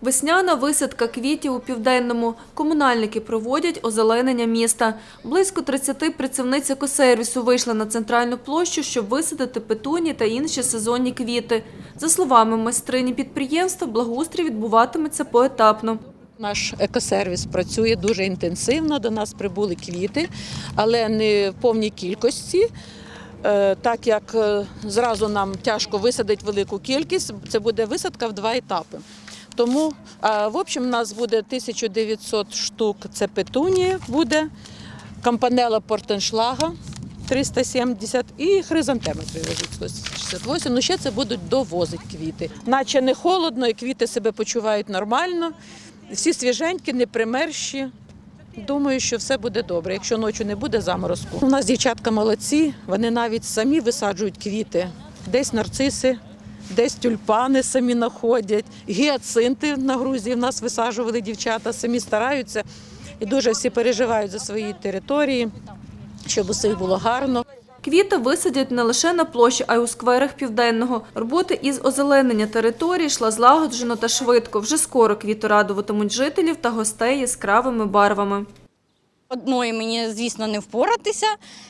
Весняна висадка квітів у південному. Комунальники проводять озеленення міста. Близько 30 працівниць екосервісу вийшли на центральну площу, щоб висадити петуні та інші сезонні квіти. За словами майстрині підприємства, благоустрій відбуватиметься поетапно. Наш екосервіс працює дуже інтенсивно. До нас прибули квіти, але не в повній кількості. Е, Так як е, зразу нам тяжко висадити велику кількість, це буде висадка в два етапи. Тому, а, в общем, у нас буде 1900 штук. Це петунії буде, кампанела портеншлага 370 і хризантеми привезуть 168. Ну ще це будуть довозити квіти. Наче не холодно, і квіти себе почувають нормально. Всі свіженькі, не примерші. Думаю, що все буде добре, якщо ночі не буде заморозку. У нас дівчатка молодці, вони навіть самі висаджують квіти. Десь нарциси, десь тюльпани самі знаходять, гіацинти на Грузії в нас висаджували дівчата, самі стараються і дуже всі переживають за свої території, щоб усе було гарно. Квіти висадять не лише на площі, а й у скверах південного. Роботи із озеленення території йшла злагоджено та швидко. Вже скоро квіти радуватимуть жителів та гостей яскравими барвами. Одної мені, звісно, не впоратися.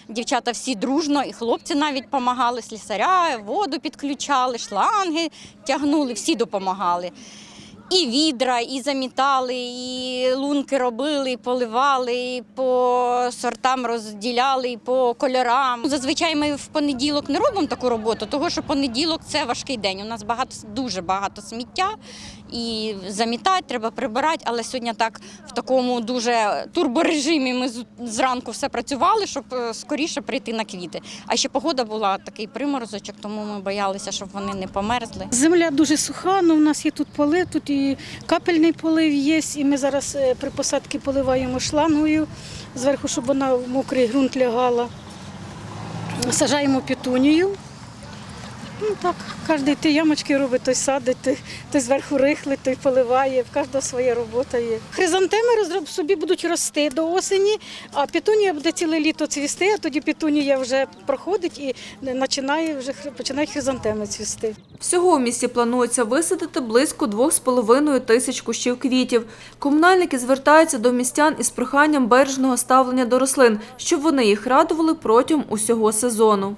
Дівчата всі дружно, і хлопці навіть допомагали, слісаря, воду підключали, шланги тягнули, всі допомагали. І відра, і замітали, і лунки робили, і поливали, і по сортам розділяли, і по кольорам. Зазвичай ми в понеділок не робимо таку роботу, тому що понеділок це важкий день. У нас багато дуже багато сміття і замітати, треба прибирати. Але сьогодні так в такому дуже турборежимі ми зранку все працювали, щоб е, скоріше прийти на квіти. А ще погода була такий приморозочок, тому ми боялися, щоб вони не померзли. Земля дуже суха, але в нас є тут полив, тут і капельний полив є, і ми зараз е, при посадці поливаємо шлангою зверху, щоб вона в мокрий ґрунт лягала. Сажаємо петунію. Ну так, кожен ті ямочки робить, той садить, той, той зверху рихлить, той поливає, в кожного своя робота є. Хризантеми розроб собі будуть рости до осені, а петунія буде ціле літо цвісти, а тоді петунія вже проходить і починає вже починають хризантеми цвісти. Всього в місті планується висадити близько 2,5 тисяч кущів квітів. Комунальники звертаються до містян із проханням бережного ставлення до рослин, щоб вони їх радували протягом усього сезону.